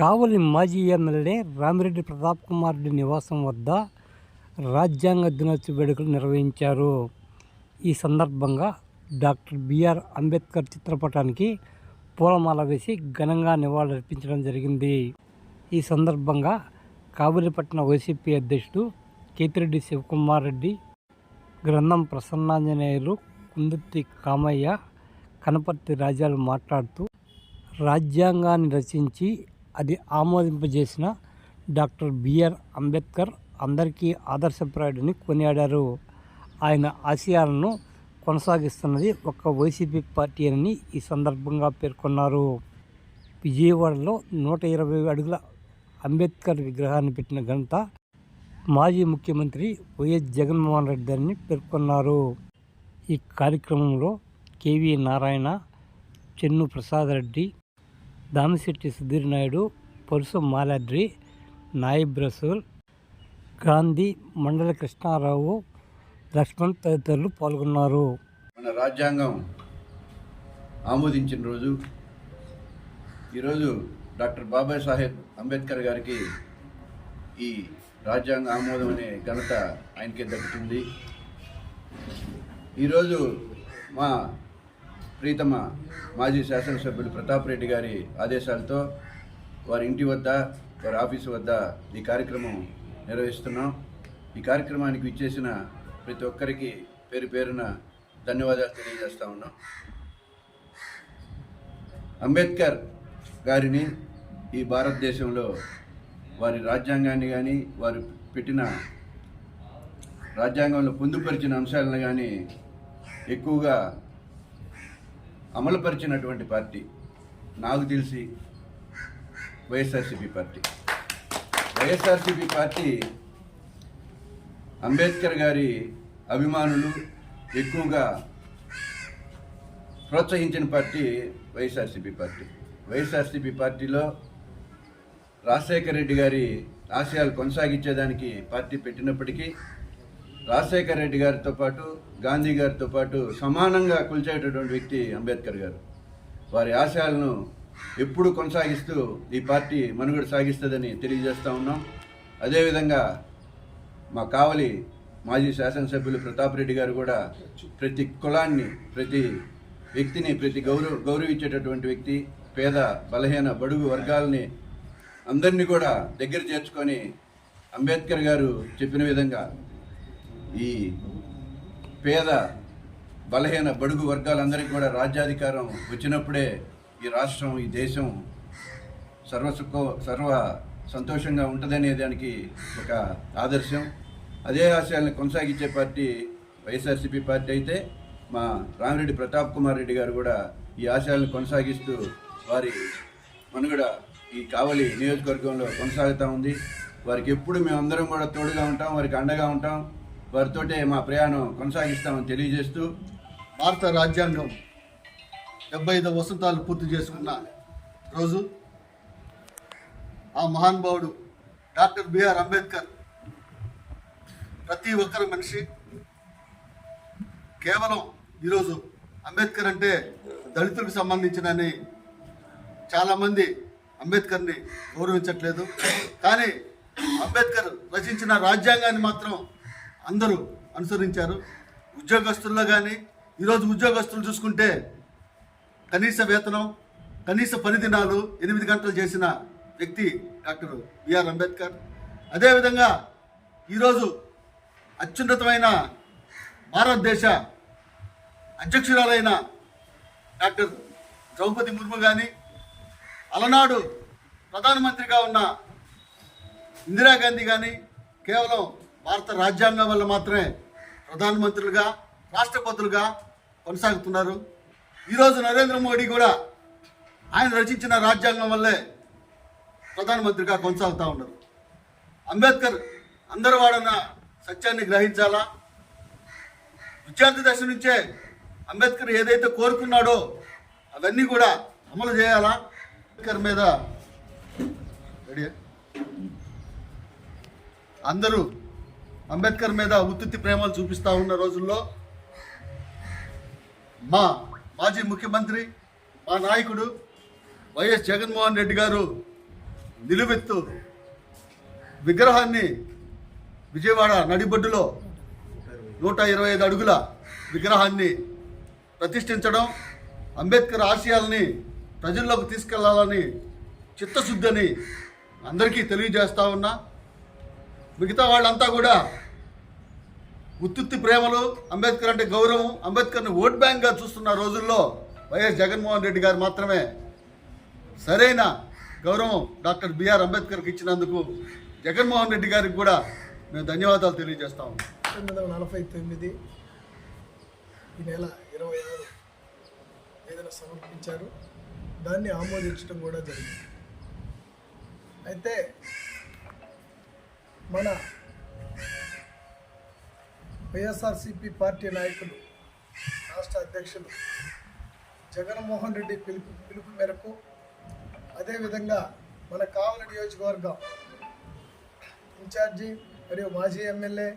కావలి మాజీ ఎమ్మెల్యే రామిరెడ్డి ప్రతాప్ కుమార్ రెడ్డి నివాసం వద్ద రాజ్యాంగ దినోత్సవ వేడుకలు నిర్వహించారు. ఈ సందర్భంగా డాక్టర్ బిఆర్ అంబేద్కర్ చిత్రపటానికి పూలమాల వేసి ఘనంగా నివాళులర్పించడం జరిగింది. ఈ సందర్భంగా కావలిపట్నం వైసీపీ అధ్యక్షుడు కేతిరెడ్డి శివకుమార్ రెడ్డి గ్రంథం ప్రసన్నాంజనేయులు కుందుర్తి కామయ్య కనపర్తి రాజాలు మాట్లాడుతూ రాజ్యాంగాన్ని రచించి అది ఆమోదింపజేసిన డాక్టర్ బిఆర్ అంబేద్కర్ అందరికీ ఆదర్శప్రాయుడిని కొనియాడారు. ఆయన ఆశయాలను కొనసాగిస్తున్నది ఒక వైసీపీ పార్టీ అని ఈ సందర్భంగా పేర్కొన్నారు. విజయవాడలో నూట ఇరవై అడుగుల అంబేద్కర్ విగ్రహాన్ని పెట్టిన ఘనత మాజీ ముఖ్యమంత్రి వైఎస్ జగన్మోహన్ రెడ్డి అని పేర్కొన్నారు. ఈ కార్యక్రమంలో కేవీ నారాయణ చెన్ను ప్రసాద్ రెడ్డి దామిశెట్టి సుధీర్ నాయుడు పరుసు మాలాద్రి నాయిబ్ రసూల్ గాంధీ మండల కృష్ణారావు లక్ష్మణ్ తదితరులు పాల్గొన్నారు. మన రాజ్యాంగం ఆమోదించిన రోజు ఈరోజు డాక్టర్ బాబాయ్ సాహెబ్ అంబేద్కర్ గారికి ఈ రాజ్యాంగ ఆమోదం అనే ఘనత ఆయనకే దక్కుతుంది. ఈరోజు మా ప్రీతమ మాజీ శాసనసభ్యులు ప్రతాప్ రెడ్డి గారి ఆదేశాలతో వారి ఇంటి వద్ద వారి ఆఫీసు వద్ద ఈ కార్యక్రమం నిర్వహిస్తున్నాం. ఈ కార్యక్రమానికి విచ్చేసిన ప్రతి ఒక్కరికి పేరు పేరున ధన్యవాదాలు తెలియజేస్తా ఉన్నాం. అంబేద్కర్ గారిని ఈ భారతదేశంలో వారి రాజ్యాంగాన్ని కానీ వారు పెట్టిన రాజ్యాంగంలో పొందుపరిచిన అంశాలను కానీ ఎక్కువగా అమలుపరిచినటువంటి పార్టీ నాకు తెలిసి YSRCP party. YSRCP party Ambedkar గారి అభిమానులు ఎక్కువగా ప్రోత్సహించిన పార్టీ వైఎస్ఆర్సీపీ పార్టీ. వైఎస్ఆర్సీపీ పార్టీలో రాజశేఖర రెడ్డి గారి ఆశయాలు కొనసాగించేదానికి పార్టీ పెట్టినప్పటికీ రాజశేఖర రెడ్డి గారితో పాటు గాంధీ గారితో పాటు సమానంగా కొలిచేటటువంటి వ్యక్తి అంబేద్కర్ గారు. వారి ఆశయాలను ఎప్పుడు కొనసాగిస్తూ ఈ పార్టీ మనుగడ సాగిస్తుందని తెలియజేస్తూ ఉన్నాం. అదేవిధంగా మా కావలి మాజీ శాసనసభ్యులు ప్రతాప్ రెడ్డి గారు కూడా ప్రతి కులాన్ని ప్రతి వ్యక్తిని ప్రతి గౌరవ గౌరవించేటటువంటి వ్యక్తి పేద బలహీన బడుగు వర్గాలని అందరినీ కూడా దగ్గర చేర్చుకొని అంబేద్కర్ గారు చెప్పిన విధంగా ఈ పేద బలహీన బడుగు వర్గాలందరికీ కూడా రాజ్యాధికారం వచ్చినప్పుడే ఈ రాష్ట్రం ఈ దేశం సర్వసుఖ సర్వ సంతోషంగా ఉంటుందనే దానికి ఒక ఆదర్శం. అదే ఆశయాలను కొనసాగించే పార్టీ వైఎస్ఆర్సీపీ పార్టీ అయితే మా రామిరెడ్డి ప్రతాప్ కుమార్ రెడ్డి గారు కూడా ఈ ఆశయాలను కొనసాగిస్తూ వారి మనుగడ ఈ కావలి నియోజకవర్గంలో కొనసాగుతూ ఉంది. వారికి ఎప్పుడు మేమందరం కూడా తోడుగా ఉంటాం వారికి అండగా ఉంటాం. వారితోటే మా ప్రయాణం కొనసాగిస్తామని తెలియజేస్తూ భారత రాజ్యాంగం డెబ్బై ఐదు వసంతాలు పూర్తి చేసుకున్న రోజు ఆ మహానుభావుడు డాక్టర్ బిఆర్ అంబేద్కర్ ప్రతి ఒక్కరి మనిషి. కేవలం ఈరోజు అంబేద్కర్ అంటే దళితులకు సంబంధించినని చాలామంది అంబేద్కర్ని గౌరవించట్లేదు. కానీ అంబేద్కర్ రచించిన రాజ్యాంగాన్ని మాత్రం అందరూ అనుసరించారు. ఉద్యోగస్తుల్లో కానీ ఈరోజు ఉద్యోగస్తులు చూసుకుంటే కనీస వేతనం కనీస పనిదినాలు ఎనిమిది గంటలు చేసిన వ్యక్తి డాక్టర్ బిఆర్ అంబేద్కర్. అదేవిధంగా ఈరోజు అత్యున్నతమైన భారతదేశ అధ్యక్షురాలైన డాక్టర్ ద్రౌపది ముర్ము కానీ అలనాడు ప్రధానమంత్రిగా ఉన్న ఇందిరాగాంధీ కానీ కేవలం భారత రాజ్యాంగం వల్ల మాత్రమే ప్రధానమంత్రులుగా రాష్ట్రపతులుగా కొనసాగుతున్నారు. ఈరోజు నరేంద్ర మోడీ కూడా ఆయన రచించిన రాజ్యాంగం వల్లే ప్రధానమంత్రిగా కొనసాగుతూ ఉన్నారు. అంబేద్కర్ అందరు వాడన్న సత్యాన్ని గ్రహించాలా? విద్యార్థి దశ నుంచే అంబేద్కర్ ఏదైతే కోరుకున్నాడో అవన్నీ కూడా అమలు చేయాలా? అంబేద్కర్ మీద రెడీ? అందరూ అంబేద్కర్ మీద ఉత్తుత్తి ప్రేమలు చూపిస్తూ ఉన్న రోజుల్లో మా మాజీ ముఖ్యమంత్రి మా నాయకుడు వైఎస్ జగన్మోహన్ రెడ్డి గారు నిలువెత్తు విగ్రహాన్ని విజయవాడ నడిబొడ్డులో నూట ఇరవై ఐదు అడుగుల విగ్రహాన్ని ప్రతిష్ఠించడం అంబేద్కర్ ఆశయాల్ని ప్రజల్లోకి తీసుకెళ్ళాలని చిత్తశుద్ధిని అందరికీ తెలియజేస్తా ఉన్నా. మిగతా వాళ్ళంతా కూడా ఉత్తుత్తి ప్రేమలు అంబేద్కర్ అంటే గౌరవం అంబేద్కర్ని ఓట్ బ్యాంక్గా చూస్తున్న రోజుల్లో వైఎస్ జగన్మోహన్ రెడ్డి గారు మాత్రమే సరైన గౌరవం డాక్టర్ బిఆర్ అంబేద్కర్కి ఇచ్చినందుకు జగన్మోహన్ రెడ్డి గారికి కూడా మేము ధన్యవాదాలు తెలియజేస్తాము పంతొమ్మిది వందల నలభై తొమ్మిది ఈ నెల ఇరవై ఆరు ఏదైనా సమర్పించారు దాన్ని ఆమోదించడం కూడా జరిగింది. అయితే మన వైఎస్ఆర్సిపి పార్టీ నాయకులు రాష్ట్ర అధ్యక్షులు జగన్మోహన్ రెడ్డి పిలుపు పిలుపు మేరకు అదేవిధంగా మన కావలి నియోజకవర్గం ఇన్ఛార్జి మరియు మాజీ ఎమ్మెల్యే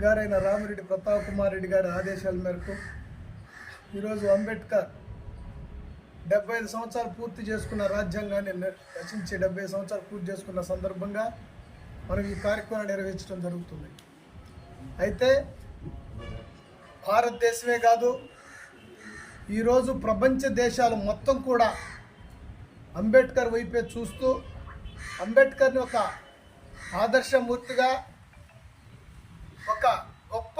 గారైన రామిరెడ్డి ప్రతాప్ కుమార్ రెడ్డి గారి ఆదేశాల మేరకు ఈరోజు అంబేద్కర్ డెబ్బై ఐదు సంవత్సరాలు పూర్తి చేసుకున్న రాజ్యాంగాన్ని రచించి డెబ్బై సంవత్సరాలు పూర్తి చేసుకున్న సందర్భంగా మనం ఈ కార్యక్రమాన్ని నిర్వహించడం జరుగుతుంది. అయితే భారతదేశమే కాదు ఈరోజు ప్రపంచ దేశాలు మొత్తం కూడా అంబేద్కర్ వైపే చూస్తూ అంబేద్కర్ని ఒక ఆదర్శమూర్తిగా ఒక గొప్ప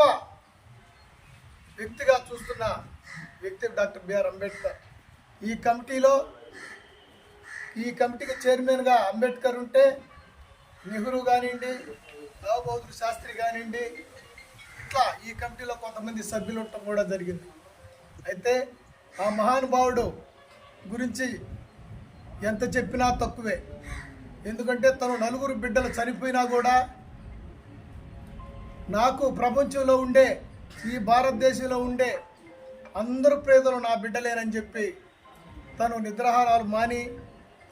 వ్యక్తిగా చూస్తున్న వ్యక్తి డాక్టర్ బిఆర్ అంబేద్కర్. ఈ కమిటీలో ఈ కమిటీకి చైర్మన్గా అంబేద్కర్ ఉంటే నెహ్రూ కానివ్వండి రావు శాస్త్రి కానివ్వండి ఇట్లా ఈ కమిటీలో కొంతమంది సభ్యులు ఉండటం కూడా జరిగింది. అయితే ఆ మహానుభావుడు గురించి ఎంత చెప్పినా తక్కువే. ఎందుకంటే తను నలుగురు బిడ్డలు చనిపోయినా కూడా నాకు ప్రపంచంలో ఉండే ఈ భారతదేశంలో ఉండే అందరు పేదలు నా బిడ్డలేనని చెప్పి తను నిద్రాహారాలు మాని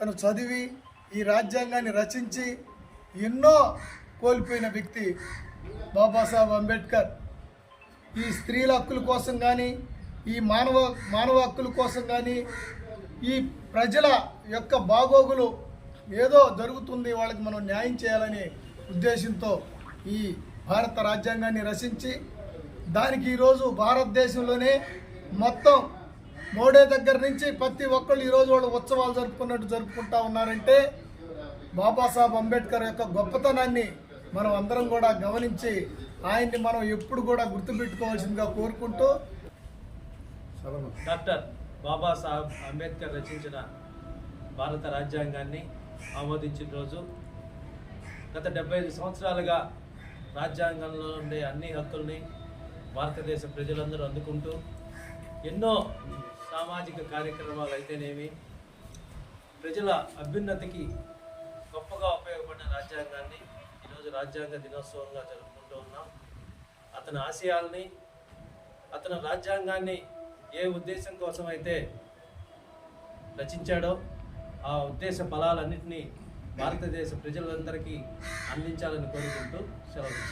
తను చదివి ఈ రాజ్యాంగాన్ని రచించి ఎన్నో కోల్పోయిన వ్యక్తి బాబాసాహెబ్ అంబేద్కర్. ఈ స్త్రీల హక్కుల కోసం కానీ ఈ మానవ మానవ హక్కుల కోసం కానీ ఈ ప్రజల యొక్క బాగోగులు ఏదో జరుగుతుంది వాళ్ళకి మనం న్యాయం చేయాలనే ఉద్దేశంతో ఈ భారత రాజ్యాంగాన్ని రచించి దానికి ఈరోజు భారతదేశంలోనే మొత్తం మోడే దగ్గర నుంచి ప్రతి ఒక్కళ్ళు ఈరోజు వాళ్ళు ఉత్సవాలు జరుపుకున్నట్టు జరుపుకుంటా ఉన్నారంటే బాబాసాహెబ్ అంబేద్కర్ యొక్క గొప్పతనాన్ని మనం అందరం కూడా గమనించి ఆయన్ని మనం ఎప్పుడు కూడా గుర్తుపెట్టుకోవాల్సిందిగా కోరుకుంటూ డాక్టర్ బాబాసాహెబ్ అంబేద్కర్ రచించిన భారత రాజ్యాంగాన్ని ఆమోదించిన రోజు గత డెబ్బై ఐదు సంవత్సరాలుగా రాజ్యాంగంలో ఉండే అన్ని హక్కుల్ని భారతదేశ ప్రజలందరూ అందుకుంటూ ఎన్నో సామాజిక కార్యక్రమాలు అయితేనేమి ప్రజల అభ్యున్నతికి రాజ్యాంగాన్ని ఈరోజు రాజ్యాంగ దినోత్సవంగా జరుపుకుంటూ ఉన్నాం. అతని ఆశయాల్ని అతను రాజ్యాంగాన్ని ఏ ఉద్దేశం కోసం అయితే రచించాడో ఆ ఉద్దేశ ఫలాలన్నింటినీ భారతదేశ ప్రజలందరికీ అందించాలని కోరుకుంటూ సెలవు